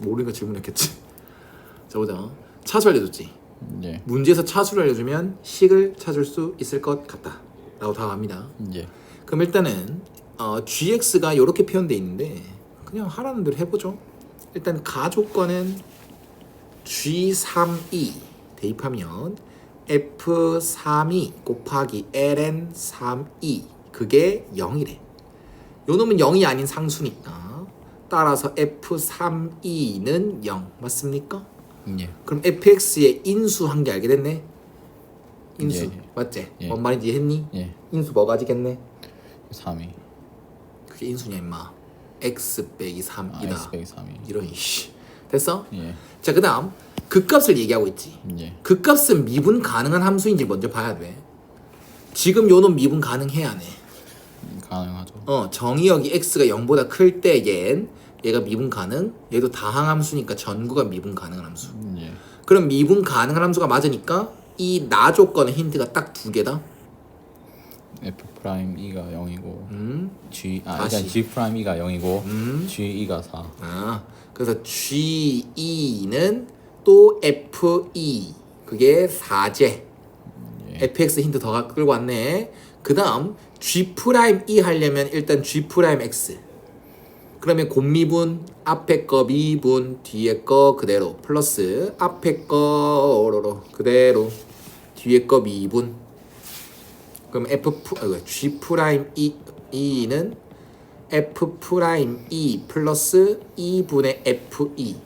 모르니까 질문했겠지. 자 보자. 차수 알려줬지. 예. 문제에서 차수를 알려주면 식을 찾을 수 있을 것 같다. 라고 답합니다. 예. 그럼 일단은 어, gx가 이렇게 표현돼 있는데 그냥 하라는 대로 해보죠. 일단 가조건은 g3e 대입하면 f3e 곱하기 ln3e 그게 0이래. 요 놈은 0이 아닌 상수니까 따라서 f3e는 0 맞습니까? 예. 그럼 fx의 인수 한개 알게 됐네. 인수 예, 예. 맞지? 예. 뭔 말인지 했니? 예. 인수 뭐 가 지겠네? 3이. 그게 인수냐 임마 x 빼기 아, 3이다 x 빼기 3이. 이런 씨 됐어? 예. 자 그다음 극값을 얘기하고 있지 예. 극값은 미분 가능한 함수인지 먼저 봐야 돼 지금 요놈 미분 가능해야 돼 가능하죠. 어, 정의역이 x가 0보다 클 때엔 얘가 미분 가능 얘도 다항 함수니까 전구가 미분 가능한 함수 예. 그럼 미분 가능한 함수가 맞으니까 이 나 조건의 힌트가 딱 두 개다 f 프라임 e가 0이고 음, g 아 다시. 일단 g 프라임 e가 0이고 음. g e가 4. 아, 그래서 G2는 또 FE 그게 4제 예. FX 힌트 더 가- 끌고 왔네 그 다음 G 프라임 E 하려면 일단 G 프라임 X 그러면 곱미분 앞에 거 미분 뒤에 거 그대로 플러스 앞에 거 그대로 뒤에 거 미분 그럼 F 프, 아, G 프라임 E E는 F 프라임 E 플러스 2분의 FE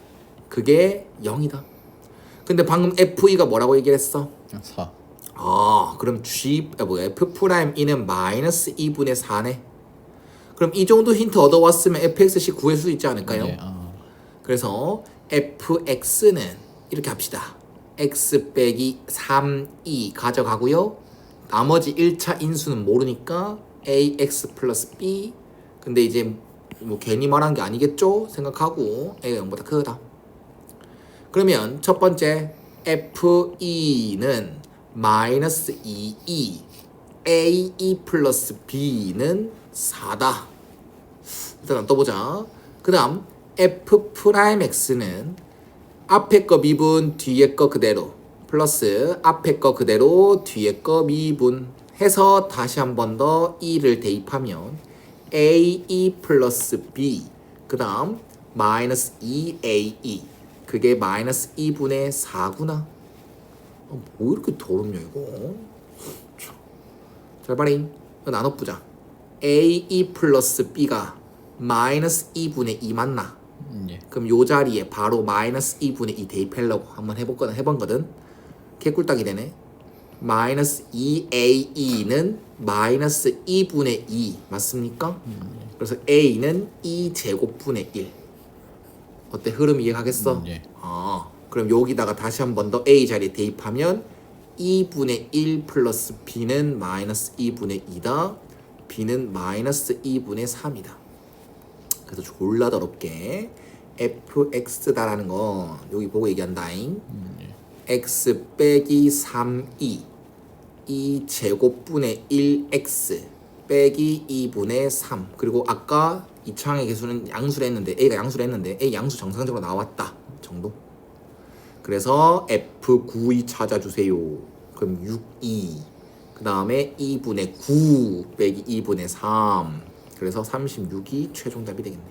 그게 0이다. 근데 방금 FE가 뭐라고 얘기를 했어? 4. 아 그럼 G 아, 뭐야 F 프라임 E는 마이너스 2분의 4네. 그럼 이 정도 힌트 얻어왔으면 FXC 구할 수 있지 않을까요? 예. 아. 그래서 fx는 이렇게 합시다. x 빼기 3e 가져가고요. 나머지 1차 인수는 모르니까 ax 플러스 b 근데 이제 뭐 괜히 말한 게 아니겠죠? 생각하고 a가 0보다 크다. 그러면 첫 번째 fe는 마이너스 2e ae 플러스 b는 4다. 일단 떠보자. 그 다음 f 프라임 x는 앞에 거 미분 뒤에 거 그대로 플러스 앞에 거 그대로 뒤에 거 미분 해서 다시 한 번 더 e를 대입하면 ae 플러스 b 그 다음 마이너스 2ae 그게 마이너스 2분의 4구나 어, 뭐 이렇게 더럽냐 이거 이거 나눠보자 ae 플러스 b가 마이너스 2분의 2 맞나? 예. 그럼 요 자리에 바로 마이너스 2분의 2 대입하려고 한번 해봤거든 해봤거든 개꿀딱이 되네 마이너스 2ae는 마이너스 2분의 2 맞습니까? 그래서 a는 2제곱분의 1 어때 흐름 이해가겠어? 음, 예. 아 그럼 여기다가 다시 한 번 더 a 자리에 대입하면 2분의 1 플러스 b는 마이너스 2분의 2다. B는 마이너스 2분의 3이다. 그래서 졸라 더럽게 fx다라는 거 여기 보고 얘기한다잉. 음, 예. x 빼기 3e 2 제곱분의 1x 빼기 2분의 3 그리고 아까 이창의 개수는 양수를 했는데 a가 양수를 했는데 a 양수 정상적으로 나왔다 정도 그래서 f9이 찾아주세요. 그럼 6e 그 다음에 2분의 9 빼기 2분의 3 그래서 36이 최종답이 되겠네